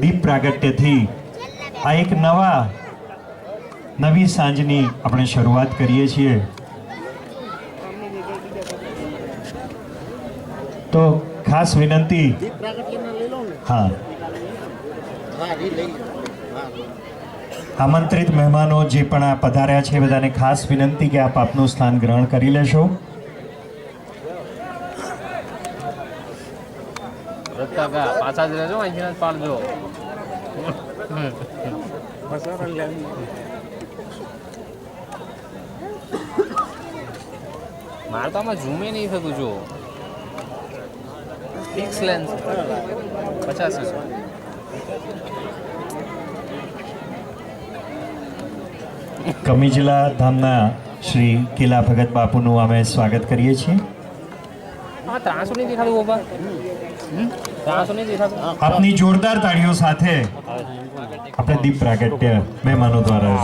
દીપ પ્રાગટ્યથી આ એક નવા, નવી સાંજની આપણે શરૂઆત કરીએ છીએ. તો ખાસ વિનંતી. હા. આમંત્રિત મહેમાનો જે પણ આ પધાર્યા છે, બધાને ખાસ વિનંતી કે આપ આપનું સ્થાન ગ્રહણ કરી લેશો. કાકા પાછા જ રહેજો અહીંથી જ પાડજો મારે તો આમાં ઝૂમે નહીં થતું જો ફિક્સ લેન્સ પચાસ કમી જિલ્લા ધામના શ્રી કિલા ભગત બાપુનું અમે સ્વાગત કરીએ છીએ હા ત્રાસો નહીં દેખાતું બાબા ત્રાસો નહીં દેખાતું આપની જોરદાર તાળીઓ સાથે આપણે દીપ પ્રાગટ્ય મહેમાનો દ્વારા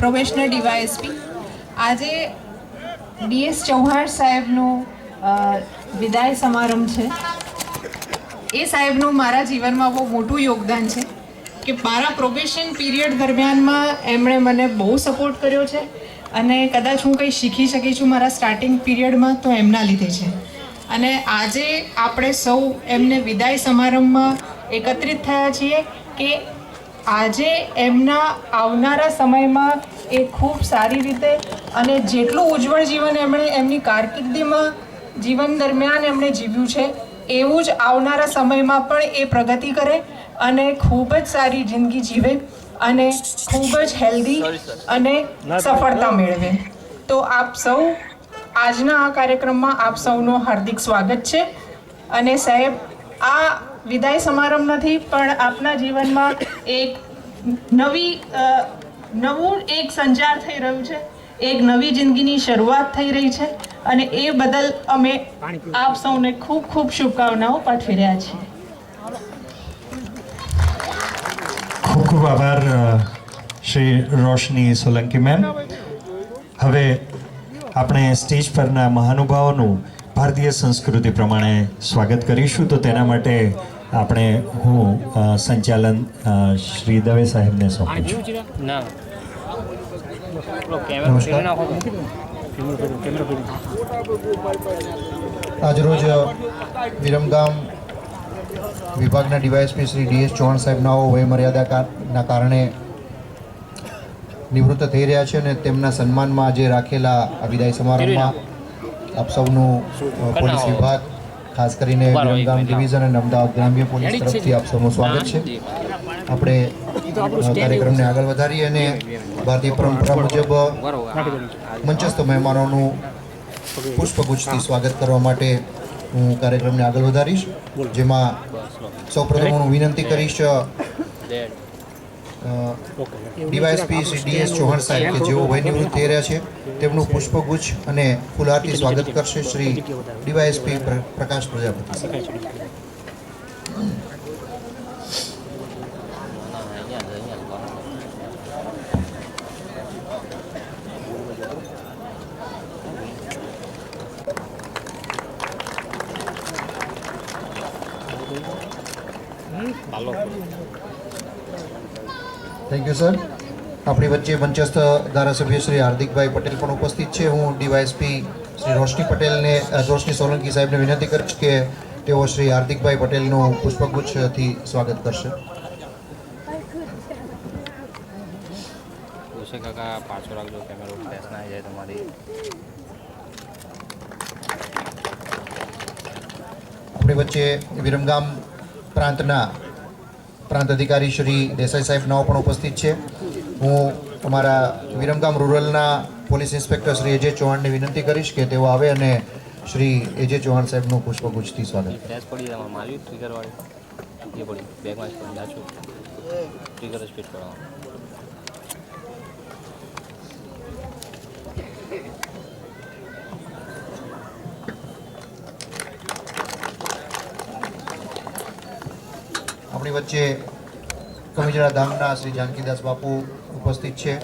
પ્રોબેશનર ડીવાયએસપી. આજે ડીએસ ચૌહાણ સાહેબનો વિદાય સમારંભ છે. એ સાહેબનું મારા જીવનમાં બહુ મોટું યોગદાન છે કે મારા પ્રોબેશન પીરિયડ દરમિયાનમાં એમણે મને બહુ સપોર્ટ કર્યો છે અને કદાચ હું કંઈ શીખી શકી છું મારા સ્ટાર્ટિંગ પીરિયડમાં તો એમના લીધે છે. અને આજે આપણે સૌ એમને વિદાય સમારંભમાં એકત્રિત થયા છીએ કે આજે એમના આવનારા સમયમાં એ ખૂબ સારી રીતે અને જેટલું ઉજ્જવળ જીવન એમણે એમની કારકિર્દીમાં જીવન દરમિયાન એમણે જીવ્યું છે, એવું જ આવનારા સમયમાં પણ એ પ્રગતિ કરે અને ખૂબ જ સારી જિંદગી જીવે અને ખૂબ જ હેલ્ધી અને સફળતા મેળવે. તો આપ સૌ આજના આ કાર્યક્રમમાં આપ સૌનો હાર્દિક સ્વાગત છે અને સાહેબ, આ વિદાય સમારંભ નથી, પણ આપના જીવનમાં એક નવી નવું એક સંચાર થઈ રહ્યું છે. એક નવી જિંદગીની શરૂઆત થઈ રહી છે અને એ બદલ અમે આપ સૌને ખૂબ ખૂબ શુભકામનાઓ પાઠવી રહ્યા છીએ. ખૂબ ખૂબ આભાર શ્રી રોશની સોલંકી મેમ. હવે આપણે સ્ટેજ પરના મહાનુભાવોનું ભારતીય સંસ્કૃતિ પ્રમાણે સ્વાગત કરીશું તો તેના માટે આપણે હું સંચાલન શ્રી દવે સાહેબને સોંપું છું. આજરોજ વિરમગામ વિભાગના ડીવાયએસપી શ્રી ડીએસ ચૌહાણ સાહેબના વયમર્યાદા કાર- ના કારણે નિવૃત્ત થઈ રહ્યા છે અને તેમના સન્માનમાં આજે રાખેલા આ વિદાય સમારંભમાં આપ સૌનું પોલીસ વિભાગ ખાસ કરીને વિરમગામ ડિવિઝન અને અમદાવાદ ગ્રામ્ય પોલીસ તરફથી આપ સૌનું સ્વાગત છે. આપણે કાર્યક્રમને આગળ વધારીએ અને ભારતીય પરંપરા મુજબ મંચસ્થ મહેમાનોનું પુષ્પગુચ્છથી સ્વાગત કરવા માટે હું કાર્યક્રમને આગળ વધારીશ. જેમાં સૌપ્રથમ હું વિનંતી કરીશ ડીવાયએસપી શ્રી ડીએસ ચૌહાણ સાહેબ કે જેઓ વયનિવૃત્ત થઈ રહ્યા છે તેમનું પુષ્પગુચ્છ અને ફુલહારથી સ્વાગત કરશે શ્રી ડીવાયએસપી પ્ર- પ્રકાશ પ્રજાપતિ. સર. આપણી વચ્ચે મંચસ્થ ધારાસભ્ય શ્રી હાર્દિકભાઈ પટેલ પણ ઉપસ્થિત છે. હું ડીવાયએસપી શ્રી રોશની પટેલને રોશની સોલંકી સાહેબને વિનંતી કરીશ કે તેઓ શ્રી હાર્દિકભાઈ પટેલનું પુષ્પગુચ્છથી સ્વાગત કરશે. કાકા પાછો રાખજો કેમેરો ફ્લેશ ના જાય તમારી. આપણી વચ્ચે વિરમગામ પ્રાંતના પ્રાંત અધિકારી શ્રી દેસાઈ સાહેબ નાઓ પણ ઉપસ્થિત છે. હું અમારા વિરમગામ રૂરલના પોલીસ ઇન્સ્પેક્ટર શ્રી અજય ચૌહાણને વિનંતી કરીશ કે તેઓ આવે અને શ્રી એજે ચૌહાણ સાહેબનું પુષ્પગુચ્છથી સ્વાગત ફ્લેશ આપણી વચ્ચે કમિજરા ધામના શ્રી જાનકીદાસ બાપુ ઉપસ્થિત છે.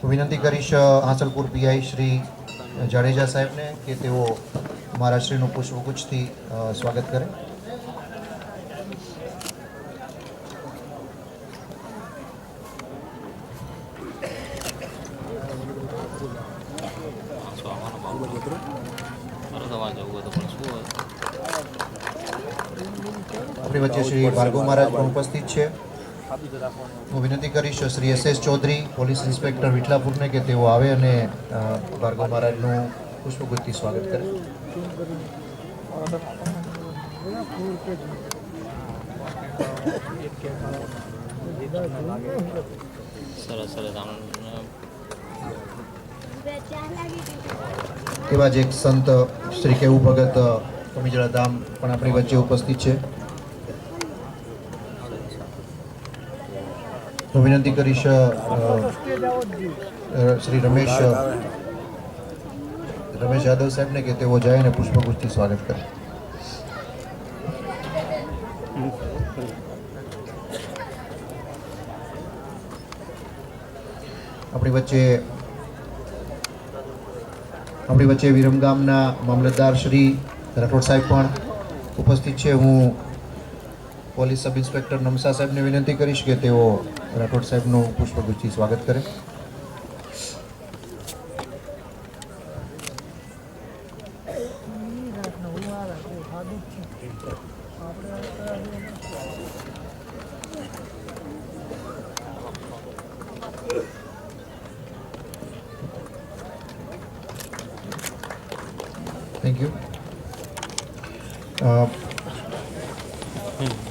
તો વિનંતી કરીશ હાંસલપુર પીઆઈ શ્રી જાડેજા સાહેબને કે તેઓ મહારાષ્ટ્રીનું પુષ્પગુચ્છથી સ્વાગત કરે પાંચસો આવવાનો ભાવ મારો તમારે જવું હોય તો પણ શું હોય આપણી વચ્ચે શ્રી ભાર્ગવ મહારાજ પણ ઉપસ્થિત છે. હું વિનંતી કરીશ Shri S S Chaudhary police inspector વિઠલાપુરને કે તેઓ આવે અને ભાર્ગવ મહારાજનું પુષ્પગુચ્છથી સ્વાગત કરે. સરસ સરસ. એવા જ એક સંત શ્રી કેવું ભગત અ, ધામ પણ આપણી વચ્ચે ઉપસ્થિત છે. હું વિનંતી કરીશ શ્રી રમેશ રમેશ યાદવ સાહેબને કે તેઓ જાય અને પુષ્પગુચ્છથી સ્વાગત કરે. આપણી વચ્ચે આપણી વચ્ચે વિરમગામના મામલતદાર શ્રી રાઠોડ સાહેબ પણ ઉપસ્થિત છે. હું પોલીસ સબ ઇન્સ્પેક્ટર નમસા સાહેબને વિનંતી કરીશ કે તેઓ રાઠોડ સાહેબનું પુષ્પગુચ્છથી સ્વાગત કરે થેન્ક યુ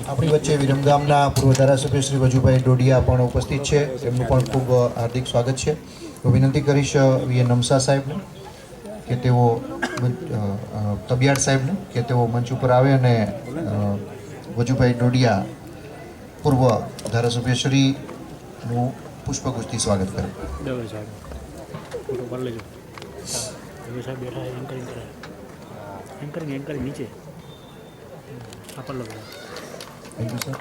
આપણી વિરમગામના પૂર્વ ધારાસભ્ય શ્રી વજુભાઈ ડોડિયા પણ ઉપસ્થિત છે. તેમનું પણ ખૂબ હાર્દિક સ્વાગત છે. હું વિનંતી કરીશ વીએ નમસા સાહેબને કે તેઓ તબિયાર સાહેબને કે તેઓ મંચ ઉપર આવે અને વજુભાઈ ડોડિયા પૂર્વ ધારાસભ્ય શ્રીનું પુષ્પગુચ્છથી સ્વાગત કરે. એન્કરિંગ એન્કરિંગ નીચે. આપણ પર thank you sir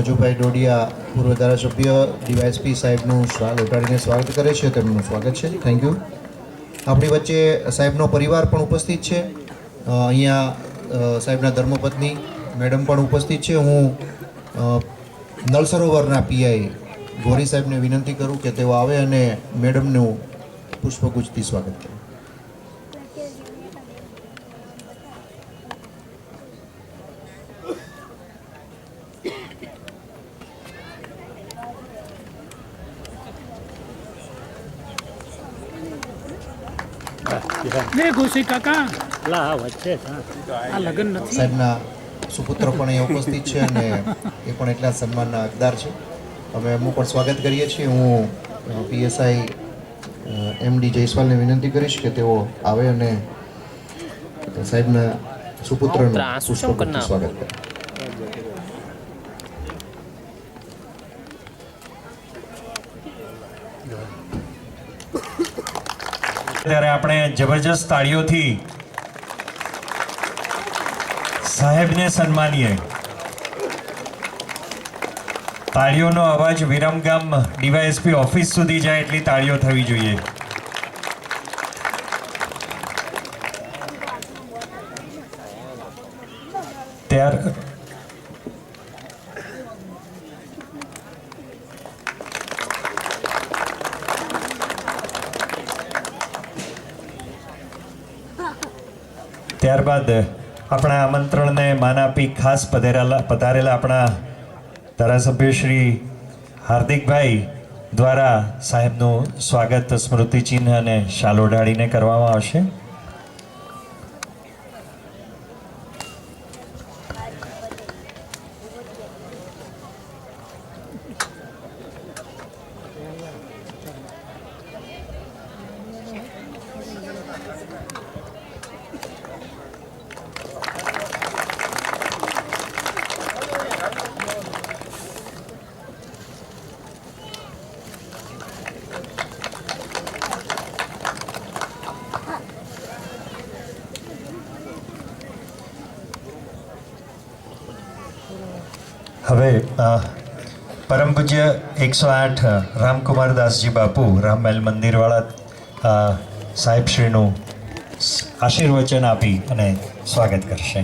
Vajubhai Dodiya, પૂર્વ ધારાસભ્ય ડીવાયએસપી સાહેબનું સ્વાગત ઉઠાડીને સ્વાગત કરે છે, તેમનું સ્વાગત છે. થેન્ક યુ આપણી વચ્ચે સાહેબનો પરિવાર પણ ઉપસ્થિત છે. અહીંયા સાહેબના ધર્મપત્ની, મેડમ પણ ઉપસ્થિત છે. હું નળ સરોવરના પીઆઈ ગોરી સાહેબને વિનંતી કરું કે તેઓ આવે અને મેડમનું પુષ્પગુચ્છથી સ્વાગત કરે. ખુશી કાકા? લા વચ્ચે આ લગ્ન નથી. સાહેબના સુપુત્ર પણ અહીંયા ઉપસ્થિત છે અને એ પણ એટલા સન્માનના હકદાર છે. અમે એમનું પણ સ્વાગત કરીએ છીએ. હું પીએસઆઈ એમડી જયસ્વાલને વિનંતી કરીશ કે તેઓ આવે અને સાહેબના સુપુત્રનું સ્વાગત કરે. ત્યારે આપણે જબરજસ્ત તાળીઓથી સાહેબને સન્માનીએ. તાળીઓનો અવાજ વિરમગામ ડીવાયએસપી ઓફિસ સુધી જાય એટલી તાળીઓ થવી જોઈએ ત્યાર ત્યારબાદ આપણા આમંત્રણને માન આપી ખાસ પધારેલા પધારેલા આપણા ધારાસભ્ય શ્રી હાર્દિકભાઈ દ્વારા સાહેબનું સ્વાગત, સ્મૃતિચિહ્ન અને શાલ ઓઢાડીને કરવામાં આવશે હવે અ, પરમ પૂજ્ય એકસો આઠ, રામકુમાર દાસજી બાપુ રામમહેલ મંદિરવાળા સાહેબશ્રીનું આશીર્વચન આપી અને સ્વાગત કરશે.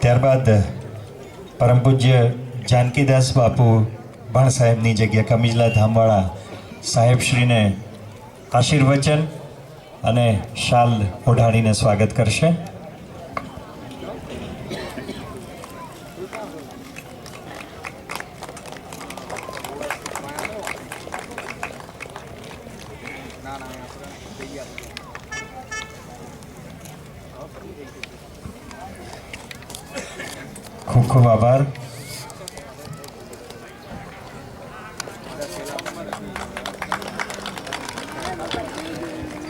ત્યારબાદ પરમ પૂજ્ય જાનકીદાસ બાપુ ભણ સાહેબની જગ્યા કમિજલા ધામવાળા સાહેબશ્રીને આશીર્વચન અને શાલ ઓઢાડીને સ્વાગત કરશે ખૂબ ખૂબ આભાર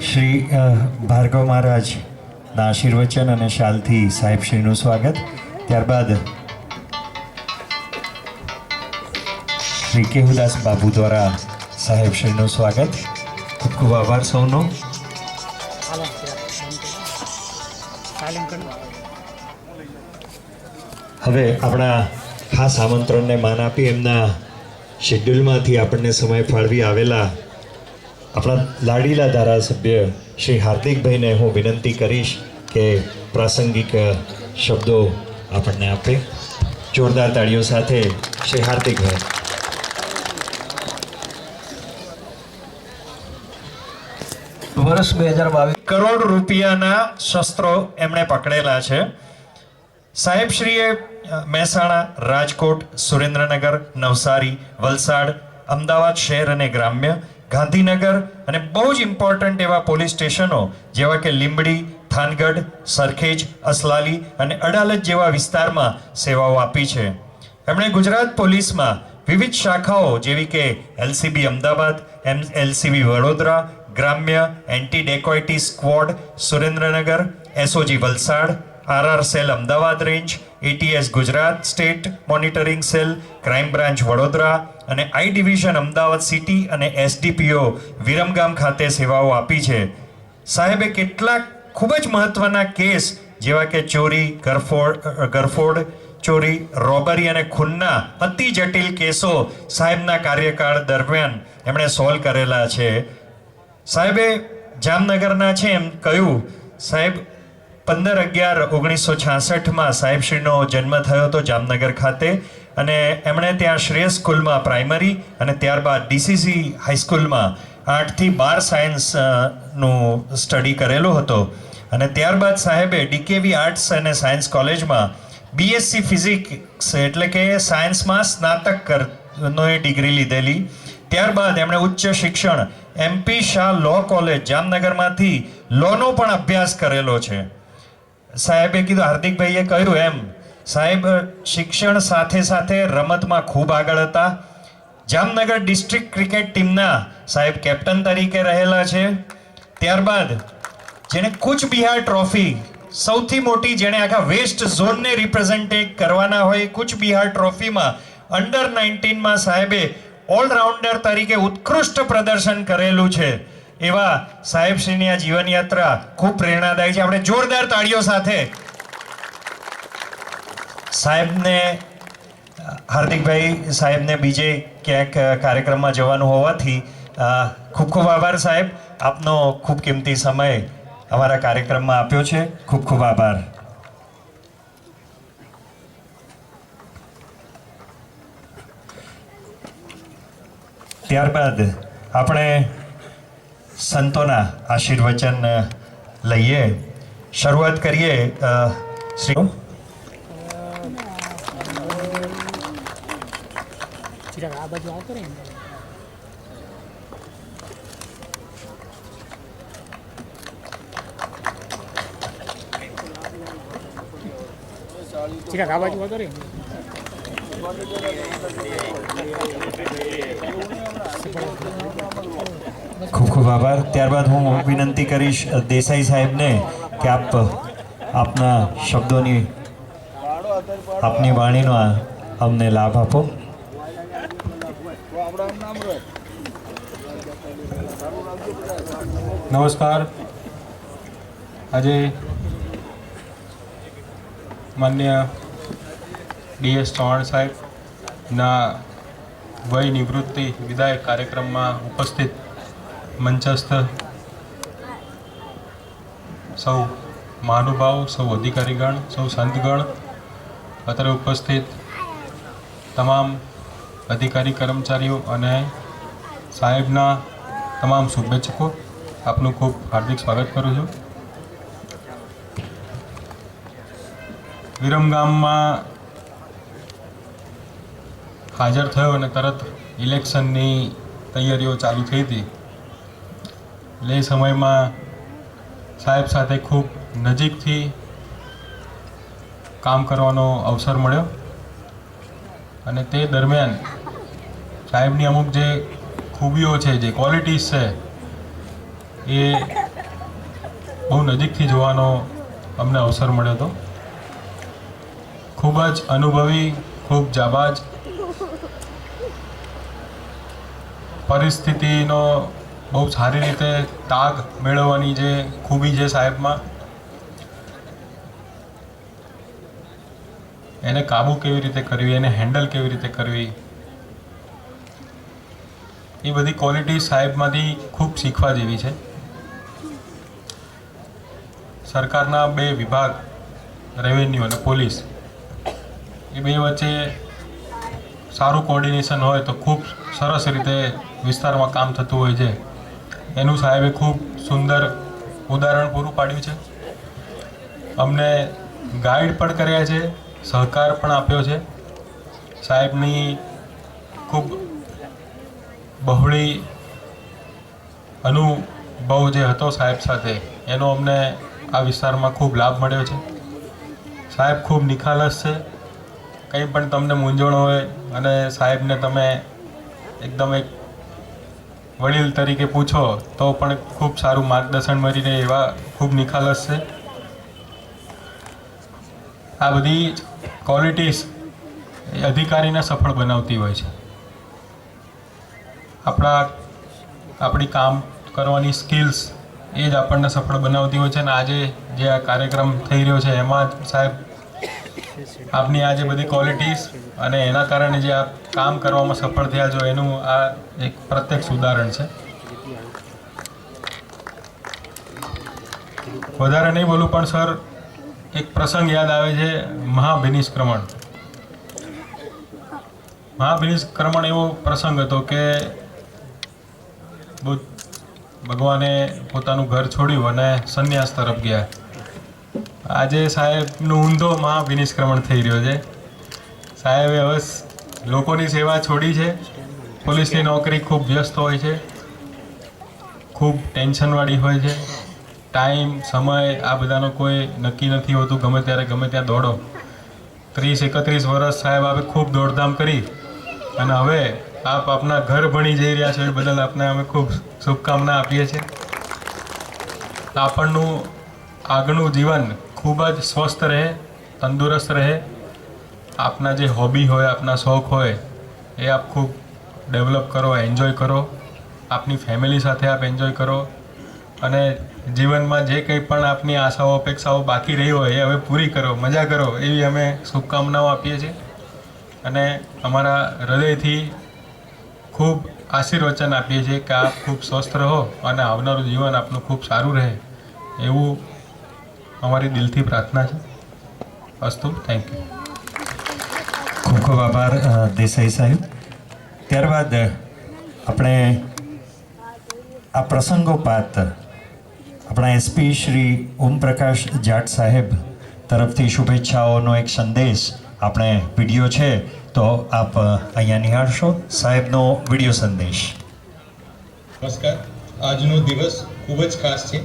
શ્રી અ, ભાર્ગવ મહારાજના આશીર્વચન અને શાલથી સાહેબશ્રીનું સ્વાગત. ત્યારબાદ શ્રી કેહુદાસ બાબુ દ્વારા સાહેબશ્રીનું સ્વાગત. ખૂબ ખૂબ આભાર સૌનો. હવે આપણા ખાસ આમંત્રણને માન આપી એમના શેડ્યુલમાંથી આપણને સમય ફાળવી આવેલા આપણા લાડીલા ધારાસભ્ય શ્રી હાર્દિકભાઈને હું વિનંતી કરીશ કે પ્રાસંગિક શબ્દો આપણને આપે. જોરદાર તાળીઓ સાથે શ્રી હાર્દિકભાઈ વર્ષ બે હજાર બાવીસ કરોડ રૂપિયાના શસ્ત્રો એમણે પકડેલા છે. સાહેબશ્રીએ અ, મહેસાણા રાજકોટ સુરેન્દ્રનગર નવસારી વલસાડ અમદાવાદ શહેર અને ગ્રામ્ય ગાંધીનગર અને બહુ જ ઇમ્પોર્ટન્ટ એવા પોલીસ સ્ટેશનો જેવા કે લીંબડી થાનગઢ, સરખેજ, અસલાલી અને અડાલજ જેવા વિસ્તારમાં સેવાઓ આપી છે. એમણે ગુજરાત પોલીસમાં વિવિધ શાખાઓ જેવી કે એલસીબી અમદાવાદ, એમ એલસીબી વડોદરા, ગ્રામ્ય anti dacoity squad, Surendranagar, SOG Valsad, RR cell Ahmedabad range ATS Gujarat state monitoring cell, crime branch Vadodara અને આઈ ડિવિઝન અમદાવાદ સિટી અને એસડીપીઓ વિરમગામ ખાતે સેવાઓ આપી છે. સાહેબે કેટલાક ખૂબ જ મહત્વના કેસ જેવા કે ચોરી ગરફોડ ગરફોડ ચોરી, રોબરી અને ખૂનના અતિ જટિલ કેસો સાહેબના કાર્યકાળ દરમિયાન એમણે સોલ્વ કરેલા છે. સાહેબે જામનગરના છે એમ કહ્યું, સાહેબ, પંદર અગિયાર ઓગણીસો છાસઠમાં સાહેબશ્રીનો જન્મ થયો હતો જામનગર ખાતે અને એમણે ત્યાં શ્રેય સ્કૂલમાં પ્રાઇમરી અને ત્યારબાદ ડીસીસી હાઈસ્કૂલમાં આઠથી બાર સાયન્સનું સ્ટડી કરેલો હતો. અને ત્યારબાદ સાહેબે ડીકેવી આર્ટ્સ અને સાયન્સ કોલેજમાં બીએસસી ફિઝિક્સ એટલે કે સાયન્સમાં સ્નાતક કરનો એ ડિગ્રી લીધેલી. ત્યારબાદ એમણે ઉચ્ચ શિક્ષણ એમપી શાહ લો કોલેજ જામનગરમાંથી લોનો પણ અભ્યાસ કરેલો છે. સાહેબે કીધું, હાર્દિકભાઈએ કહ્યું એમ, સાહેબ, શિક્ષણ સાથે સાથે રમતમાં ખૂબ આગળ હતા. જામનગર ડિસ્ટ્રિક્ટ ક્રિકેટ ટીમના સાહેબ કેપ્ટન તરીકે રહેલા છે. ત્યારબાદ જેણે કુચ બિહાર ટ્રોફી સૌથી મોટી, જેણે આખા વેસ્ટ ઝોનને રિપ્રેઝેન્ટેટ કરવાના હોય કુચ બિહાર ટ્રોફીમાં અંડર નાઇન્ટીનમાં સાહેબે ઓલરાઉન્ડર તરીકે ઉત્કૃષ્ટ પ્રદર્શન કરેલું છે. એવા સાહેબશ્રીની આ જીવનયાત્રા ખૂબ પ્રેરણાદાયી છે. આપણે જોરદાર તાળીઓ સાથે સાહેબને, હાર્દિકભાઈ સાહેબને બીજે ક્યાંક કાર્યક્રમમાં જવાનું હોવાથી ખૂબ ખૂબ આભાર સાહેબ. આપનો ખૂબ કિંમતી સમય અમારા કાર્યક્રમમાં આપ્યો છે. ખૂબ ખૂબ આભાર. ત્યારબાદ આપણે સંતોના આશીર્વચન લઈએ. શરૂઆત કરીએ શ્રી આ બાજુ આવતો રહે ને ચિરાગ આ બાજુ આવતો ખૂબ ખૂબ આભાર. ત્યારબાદ હું વિનંતી કરીશ દેસાઈ સાહેબને કે આપ આપના શબ્દોની આપની વાણીનો અમને લાભ આપો. નમસ્કાર. આજે માન્ય ડીએસ ચૌહાણ સાહેબના વય નિવૃત્તિ વિદાય કાર્યક્રમમાં ઉપસ્થિત મંચસ્થ સૌ મહાનુભાવ, સૌ અધિકારીગણ, સૌ સંતગણ. અત્રે ઉપસ્થિત તમામ અધિકારી કર્મચારીઓ અને સાહેબના તમામ શુભેચ્છકો. આપનું ખૂબ હાર્દિક સ્વાગત કરું છું. વિરમગામમાં હાજર થયો અને તરત ઇલેક્શનની તૈયારીઓ ચાલુ થઈ હતી. એટલે એ સમયમાં સાહેબ સાથે ખૂબ નજીકથી કામ કરવાનો અવસર મળ્યો. અને તે દરમિયાન સાહેબની અમુક જે ખૂબીઓ છે, જે ક્વોલિટીઝ છે, એ બહુ નજીકથી જોવાનો અમને અવસર મળ્યો હતો. ખૂબ જ અનુભવી, ખૂબ જાબાજ પરિસ્થિતિનો બહુ સારી રીતે તાગ મેળવવાની જે ખૂબી છે સાહેબમાં, એને કાબૂ કેવી રીતે કરવી, એને હેન્ડલ કેવી રીતે કરવી, એ બધી ક્વોલિટી સાહેબમાંથી ખૂબ શીખવા જેવી છે. સરકારના બે વિભાગ રેવન્યુ અને પોલીસ એ બે વચ્ચે સારું કોર્ડિનેશન હોય તો ખૂબ સરસ રીતે વિસ્તારમાં કામ થતું હોય છે. એનું સાહેબે ખૂબ સુંદર ઉદાહરણ પૂરું પાડ્યું છે. અમને ગાઈડ પણ કર્યા છે, સહકાર પણ આપ્યો છે. સાહેબની ખૂબ બહોળી અનુભવ જે હતો સાહેબ સાથે, એનો અમને આ વિસ્તારમાં ખૂબ લાભ મળ્યો છે. સાહેબ ખૂબ નિખાલસ છે. કંઈ પણ તમને મૂંઝવણ હોય અને સાહેબને તમે એકદમ એક વડીલ તરીકે પૂછો, તો પણ ખૂબ સારું માર્ગદર્શન મળી રહે એવા ખૂબ નિખાલસ છે. આ બધી ક્વોલિટીઝ અધિકારીને સફળ બનાવતી હોય છે. આપણા, આપણી કામ કરવાની સ્કિલ્સ એ જ આપણને સફળ બનાવતી હોય છે અને આજે જે આ કાર્યક્રમ થઈ રહ્યો છે, એમાં સાહેબ આપની આ જે બધી ક્વોલિટીઝ અને એના કારણે જે આપ કામ કરવામાં સફળ થયા છો, એનું આ એક પ્રત્યક્ષ ઉદાહરણ છે. વધારે નહીં બોલું, પણ સર, એક પ્રસંગ યાદ આવે છે, મહાભિનિષ્ક્રમણ. મહાભિનિષ્ક્રમણ એવો પ્રસંગ હતો કે ભગવાને પોતાનું ઘર છોડ્યું અને સંન્યાસ તરફ ગયા. આજે સાહેબનું ઊંધો મહાવિનિષ્ક્રમણ થઈ રહ્યો છે. સાહેબે હવે લોકોની સેવા છોડી છે. પોલીસની નોકરી ખૂબ વ્યસ્ત હોય છે. ખૂબ ટેન્શનવાળી હોય છે. ટાઈમ, સમય, આ બધાનો કોઈ નક્કી નથી હોતું. ગમે ત્યારે, ગમે ત્યાં દોડો. ત્રીસ, એકત્રીસ વર્ષ સાહેબ આપે ખૂબ દોડધામ કરી અને હવે આપ આપના ઘર ભણી જઈ રહ્યા છો એ બદલ આપને અમે ખૂબ શુભકામના આપીએ છીએ. આપણનું આગનું જીવન ખૂબ જ સ્વસ્થ રહે, તંદુરસ્ત રહે. આપના જે હોબી હોય, આપના શોખ હોય, એ આપ ખૂબ ડેવલપ કરો એન્જોય કરો. આપની ફેમિલી સાથે આપ એન્જોય કરો. અને જીવનમાં જે કંઈ પણ આપની આશાઓ, અપેક્ષાઓ બાકી રહી હોય, એ હવે પૂરી કરો, મજા કરો, એવી અમે શુભકામનાઓ આપીએ છીએ. અને અમારા હૃદયથી ખૂબ આશીર્વચન આપીએ છીએ કે આપ ખૂબ સ્વસ્થ રહો અને આવનારું જીવન આપનું ખૂબ સારું રહે, એવું અમારી દિલથી પ્રાર્થના છે. અસ્તુ થેન્ક યુ ખૂબ ખૂબ આભાર દેસાઈ સાહેબ. ત્યારબાદ, આપણે આ પ્રસંગોપાત આપણા એસપી શ્રી ઓમપ્રકાશ જાટ સાહેબ તરફથી શુભેચ્છાઓનો એક સંદેશ આપણે વીડિયો છે, તો આપ અહીંયા નિહાળશો. સાહેબનો વીડિયો સંદેશ. નમસ્કાર. આજનો દિવસ ખૂબ જ ખાસ છે.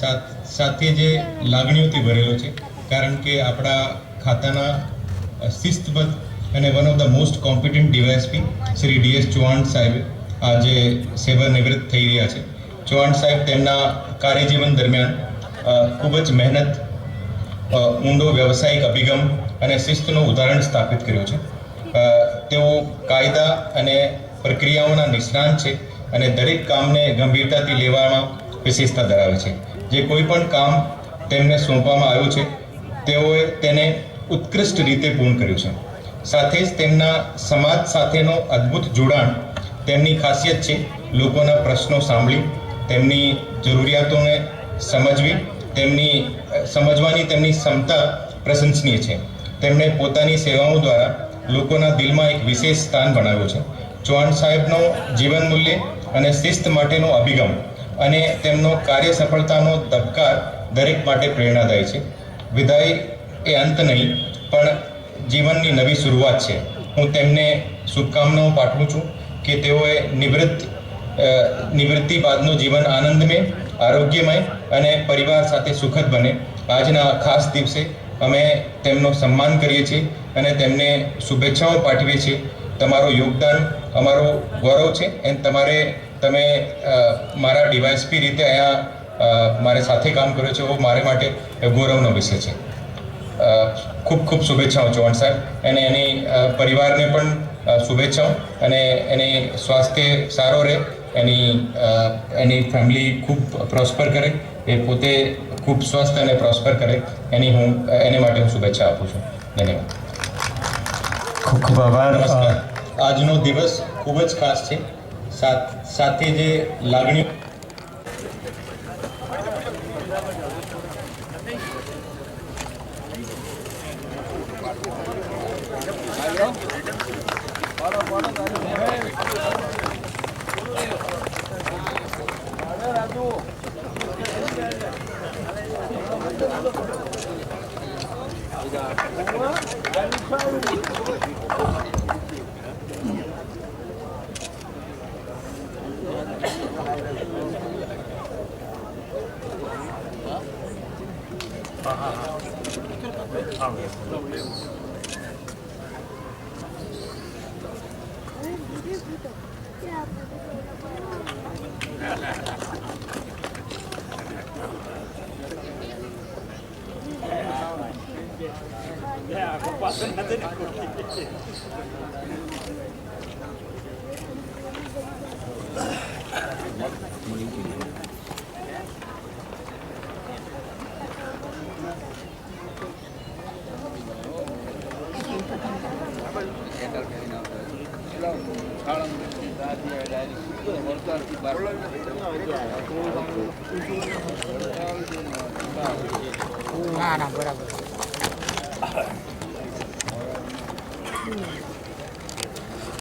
સાથ સાથે જે લાગણીઓથી ભરેલો છે, કારણ કે આપણા ખાતાના શિસ્તબદ્ધ અને one of the most competent DYSP Shri DS Chauhan સાહેબ આજે સેવા નિવૃત્ત થઈ રહ્યા છે. ચૌહાણ સાહેબ તેમના કાર્યજીવન દરમિયાન ખૂબ જ મહેનત ઊંડો વ્યવસાયિક અભિગમ અને શિસ્તનું ઉદાહરણ સ્થાપિત કર્યું છે. તેઓ કાયદા અને પ્રક્રિયાઓના નિષ્ણાંત છે અને દરેક કામને ગંભીરતાથી લેવામાં વિશેષતા ધરાવે છે. જે કોઈ પણ કામ તેમને સોંપવામાં આવ્યું છે, તેઓએ તેને ઉત્કૃષ્ટ રીતે પૂર્ણ કર્યું છે. સાથે જ તેમના સમાજ સાથેનો અદ્ભુત જોડાણ તેમની ખાસિયત છે. લોકોના પ્રશ્નો સાંભળી, તેમની જરૂરિયાતોને સમજવી, તેમની સમજવાની તેમની ક્ષમતા પ્રશંસનીય છે. તેમણે પોતાની સેવાઓ દ્વારા લોકોના દિલમાં એક વિશેષ સ્થાન બનાવ્યું છે. ચૌહાણ સાહેબનો જીવન મૂલ્ય અને શિસ્ત માટેનો અભિગમ અને તેમનો કાર્ય સફળતાનો ધબકાર દરેક માટે પ્રેરણાદાયી છે. વિદાય એ અંત નહીં, પણ જીવનની નવી શરૂઆત છે. હું તેમને શુભકામનાઓ પાઠવું છું કે તેઓએ નિવૃત્ત નિવૃત્તિ બાદનું જીવન આનંદમય, આરોગ્યમય અને પરિવાર સાથે સુખદ બને. આજના ખાસ દિવસે અમે તેમનું સન્માન કરીએ છીએ અને તેમને શુભેચ્છાઓ પાઠવીએ છીએ. તમારું યોગદાન, અમારો ગૌરવ છે એન્ડ તમારે તમે મારા ડીવાયસપી રીતે અહીંયા મારે સાથે કામ કર્યું છે એવો મારે માટે ગૌરવનો વિષય છે. ખૂબ ખૂબ શુભેચ્છાઓ ચૌહાણ સાહેબ. અને એની પરિવારને પણ શુભેચ્છાઓ. અને એની સ્વાસ્થ્ય સારો રહે એની એની ફેમિલી ખૂબ પ્રોસ્પર કરે એ પોતે ખૂબ સ્વસ્થ અને પ્રોસ્પર કરે એની હું એને માટે હું શુભેચ્છા આપું છું. ધન્યવાદ. ખૂબ ખૂબ આભાર. આજનો દિવસ ખૂબ જ ખાસ છે. સાથ સાથે જે લાગણી ના ના બરાબર